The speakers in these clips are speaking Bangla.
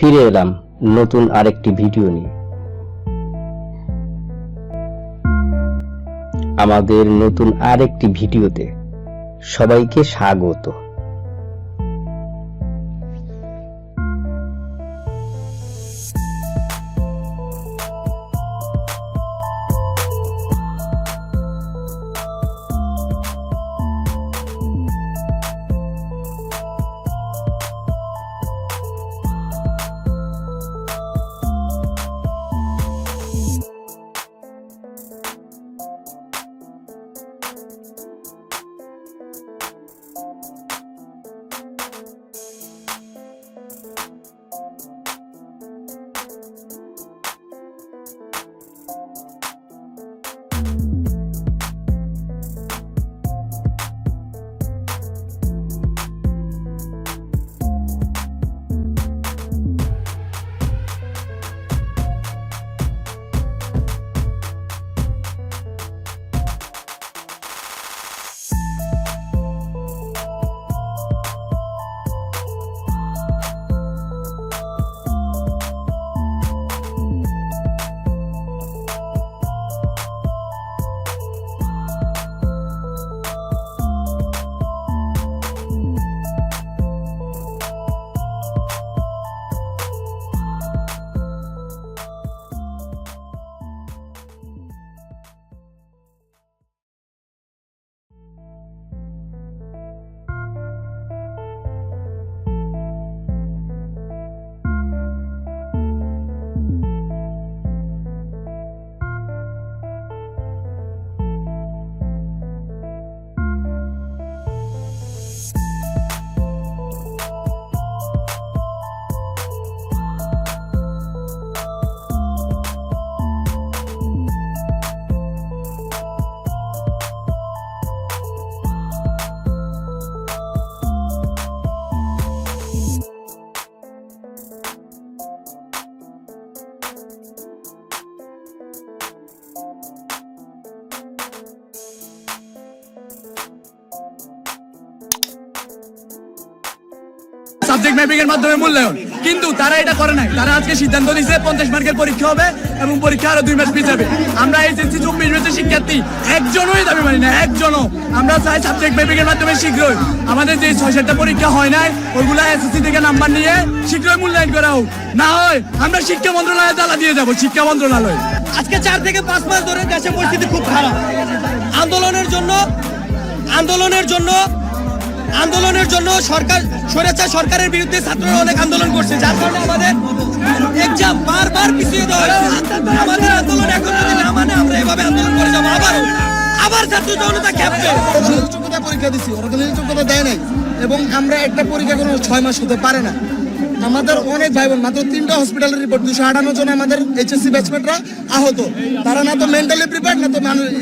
ফিরে এলাম নতুন আরেকটি ভিডিও নিয়ে। আমাদের নতুন আরেকটি ভিডিওতে সবাইকে স্বাগত। সাবজেক্ট ম্যাপিং এর মাধ্যমে মূল্যায়ন। কিন্তু তারা এটা করে নাই। তারা আজকে সিদ্ধান্ত নিয়েছে, পঞ্চাশ মার্কের পরীক্ষা হবে এবং পরীক্ষা আরও দুই মাস পিছাবে। আমরা এইচএসসি চব্বিশ ব্যাচের শিক্ষার্থী একজনই দাবি মানি না একজনও। আমরা চাই সাবজেক্ট ম্যাপিং এর মাধ্যমে শীঘ্রই। আমাদের যে ছয় সাতটা পরীক্ষা হয় নাই ওইগুলা এসএসসি থেকে নাম্বার নিয়ে শীঘ্রই মূল্যায়ন করা হোক। না হয় আমরা শিক্ষা মন্ত্রণালয়ে তালা দিয়ে যাব, শিক্ষা মন্ত্রণালয়। আজকে চার থেকে পাঁচ মাস ধরে দেশের পরিস্থিতি খুব খারাপ। আন্দোলনের জন্য আন্দোলনের জন্য আন্দোলনের জন্য সরকার সরেছে, সরকারের বিরুদ্ধে ছাত্ররা অনেক আন্দোলন করছে, যার কারণে আমাদের এক্সাম বারবার পিছিয়ে দেওয়া আমাদের আন্দোলন এখন যদি না মানে আমরা এভাবে আন্দোলন করে যাব আবার আবার ছাত্র জনতা ক্যাপ্টেন যোগ্যতা পরীক্ষা দিছি, ওরা দলীয় যোগ্যতা দেয় নাই। এবং আমরা একটা পরীক্ষা কোনো ছয় মাস হতে পারে না। আমাদের অনেক ভাই বোন মাত্র তিনটা হসপিটালের রিপোর্ট দুশো আটান্ন জন আমাদের এইচএসসি ব্যাচমেটরা আহত। তারা না তো মেন্টালি প্রিপেয়ার না তো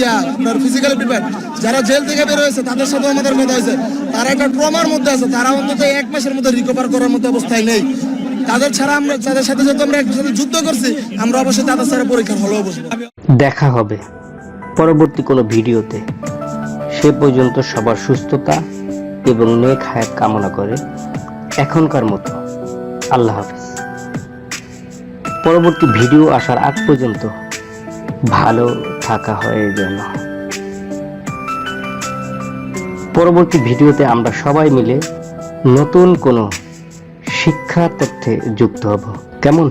ইয়া, আপনার ফিজিক্যালি প্রিপেয়ার যারা জেল থেকে বের হয়েছে, তাদের সাথে আমাদের কথা হয়েছে। তারা একটা ট্রমার মধ্যে আছে, তারা অন্তত এক মাসের মধ্যে রিকভার করার মতো অবস্থায় নেই। তাদের ছাড়া আমরা তাদের সাথে যেহেতু আমরা একসাথে যুদ্ধ করছি, আমরা অবশ্যই তাদের ছাড়া পরীক্ষার হলেও বসবো। দেখা হবে পরবর্তী কোনো ভিডিওতে। সে পর্যন্ত সবার সুস্থতা এবং নেক হায়াত কামনা করে এখনকার মতো। আল্লাহ হাফিজ। পরবর্তী ভিডিও আসার আগ পর্যন্ত ভালো থাকা হয়ে যেন। পরবর্তী ভিডিওতে আমরা সবাই মিলে নতুন কোনো শিক্ষা তথ্যে যুক্ত হব। কেমন?